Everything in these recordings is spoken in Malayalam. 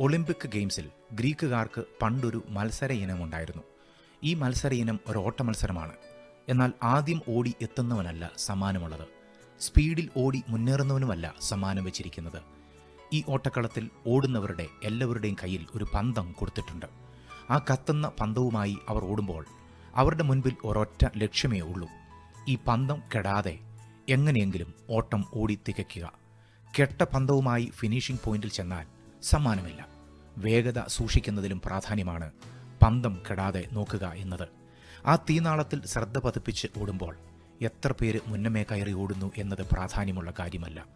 ഒളിമ്പിക് ഗെയിംസിൽ ഗ്രീക്കുകാർക്ക് പണ്ടൊരു മത്സര ഇനമുണ്ടായിരുന്നു. ഈ മത്സര ഇനം ഒരു ഓട്ട മത്സരമാണ് എന്നാൽ ആദ്യം ഓടി എത്തുന്നവനല്ല സമ്മാനമുള്ളത്. സ്പീഡിൽ ഓടി മുന്നേറുന്നവനുമല്ല സമ്മാനം വെച്ചിരിക്കുന്നത്. ഈ ഓട്ടക്കളത്തിൽ ഓടുന്നവരുടെ എല്ലാവരുടെയും കയ്യിൽ ഒരു പന്തം കൊടുത്തിട്ടുണ്ട്. ആ കത്തുന്ന പന്തവുമായി അവർ ഓടുമ്പോൾ അവരുടെ മുൻപിൽ ഒരൊറ്റ ലക്ഷ്യമേ ഉള്ളൂ. ഈ പന്തം കെടാതെ എങ്ങനെയെങ്കിലും ഓട്ടം ഓടി തികയ്ക്കുക കെട്ട പന്തവുമായി ഫിനിഷിംഗ് പോയിന്റിൽ ചെന്നാൽ സമ്മാനമില്ല. വേഗത സൂക്ഷിക്കുന്നതിലും പ്രാധാന്യമാണ് പന്തം കെടാതെ നോക്കുക എന്നത്. ആ തീനാളത്തിൽ ശ്രദ്ധ പതിപ്പിച്ച് ഓടുമ്പോൾ എത്ര പേര് മുന്നമേ കയറി ഓടുന്നു എന്നത് പ്രാധാന്യമുള്ള കാര്യമല്ല.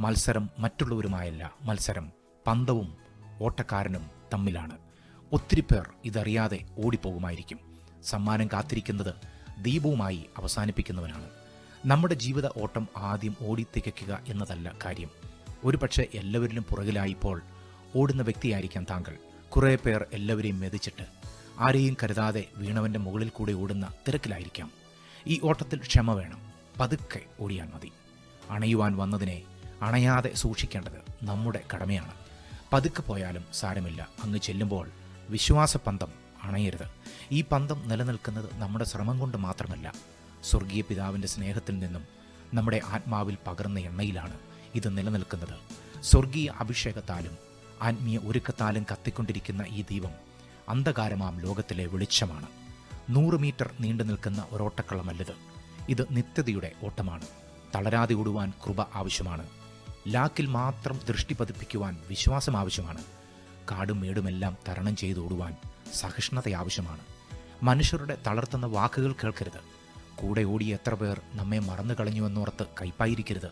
മത്സരം മറ്റുള്ളവരുമായല്ല. മത്സരം പന്തവും ഓട്ടക്കാരനും തമ്മിലാണ്. ഒത്തിരി പേർ ഇതറിയാതെ ഓടിപ്പോകുമായിരിക്കും. സമ്മാനം കാത്തിരിക്കുന്നത് ദീപവുമായി അവസാനിപ്പിക്കുന്നവനാണ്. നമ്മുടെ ജീവിത ഓട്ടം ആദ്യം ഓടി തികയ്ക്കുക എന്നതല്ല കാര്യം. ഒരുപക്ഷെ എല്ലാവരിലും പുറകിലായിപ്പോൾ ഓടുന്ന വ്യക്തിയായിരിക്കാം താങ്കൾ. കുറേ പേർ എല്ലാവരെയും മെതിച്ചിട്ട്. ആരെയും കരുതാതെ വീണവന്റെ മുകളിൽ കൂടെ ഓടുന്ന തിരക്കിലായിരിക്കാം. ഈ ഓട്ടത്തിൽ ക്ഷമ വേണം. പതുക്കെ ഓടിയാൽ മതി. അണയുവാൻ വന്നതിനെ അണയാതെ സൂക്ഷിക്കേണ്ടത് നമ്മുടെ കടമയാണ്. പതുക്കെ പോയാലും സാരമില്ല. അങ്ങ് ചെല്ലുമ്പോൾ വിശ്വാസപന്തം അണയരുത്. ഈ പന്തം നിലനിൽക്കുന്നത് നമ്മുടെ ശ്രമം കൊണ്ട് മാത്രമല്ല സ്വർഗീയ പിതാവിന്റെ സ്നേഹത്തിൽ നിന്നും നമ്മുടെ ആത്മാവിൽ പകർന്ന എണ്ണയിലാണ് ഇത് നിലനിൽക്കുന്നത്. സ്വർഗീയ അഭിഷേകത്താലും ആത്മീയ ഒരുക്കത്താലും കത്തിക്കൊണ്ടിരിക്കുന്ന ഈ ദീപം അന്ധകാരമാം ലോകത്തിലെ വെളിച്ചമാണ്. നൂറ് മീറ്റർ നീണ്ടു നിൽക്കുന്ന ഒരോട്ടക്കളമല്ലത് ഇത് നിത്യതയുടെ ഓട്ടമാണ്. തളരാതെ ഓടുവാൻ കൃപ ആവശ്യമാണ്. ലാക്കിൽ മാത്രം ദൃഷ്ടി പതിപ്പിക്കുവാൻ വിശ്വാസം ആവശ്യമാണ്. കാടും മേടുമെല്ലാം തരണം ചെയ്ത് ഓടുവാൻ സഹിഷ്ണുത ആവശ്യമാണ്. മനുഷ്യരുടെ തളർത്തുന്ന വാക്കുകൾ കേൾക്കരുത്. കൂടെ ഓടി എത്ര പേർ നമ്മെ മറന്നു കളഞ്ഞുവെന്നോർത്ത് കൈപ്പായിരിക്കരുത്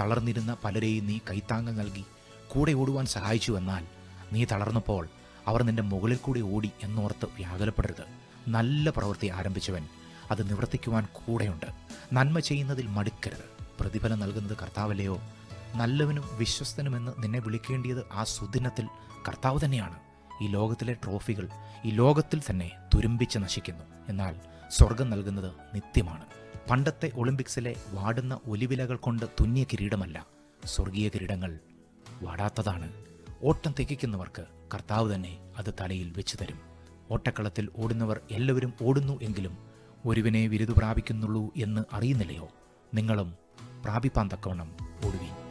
തളർന്നിരുന്ന പലരെയും നീ കൈത്താങ്ങൽ നൽകി കൂടെ ഓടുവാൻ സഹായിച്ചുവെന്നാൽ നീ തളർന്നപ്പോൾ അവർ നിന്റെ മുകളിൽ കൂടി ഓടി എന്നോർത്ത് വ്യാകുലപ്പെടരുത്. നല്ല പ്രവൃത്തി ആരംഭിച്ചവൻ അത് നിവർത്തിക്കുവാൻ കൂടെയുണ്ട്. നന്മ ചെയ്യുന്നതിൽ മടുക്കരുത്. പ്രതിഫലം നൽകുന്നത് കർത്താവല്ലയോ? നല്ലവനും വിശ്വസ്തനുമെന്ന് നിന്നെ വിളിക്കേണ്ടിയത് ആ സുദിനത്തിൽ കർത്താവ് തന്നെയാണ്. ഈ ലോകത്തിലെ ട്രോഫികൾ ഈ ലോകത്തിൽ തന്നെ തുരുമ്പിച്ച് നശിക്കുന്നു. എന്നാൽ സ്വർഗം നൽകുന്നത് നിത്യമാണ്. പണ്ടത്തെ ഒളിമ്പിക്സിലെ വാടുന്ന ഒലിവിലകൾ കൊണ്ട് തുന്നിയ കിരീടമല്ല. സ്വർഗീയ കിരീടങ്ങൾ വാടാത്തതാണ്. ഓട്ടം തികയ്ക്കുന്നവർക്ക് കർത്താവ് തന്നെ അത് തലയിൽ വെച്ചു തരും. ഓട്ടക്കളത്തിൽ ഓടുന്നവർ എല്ലാവരും ഓടുന്നു എങ്കിലും ഒരുവിനെ വിരുദ് പ്രാപിക്കുന്നുള്ളൂ എന്ന് അറിയുന്നില്ലയോ? നിങ്ങളും പ്രാപിപ്പാൻ തക്കവണ്ണം ഓടുവീൻ.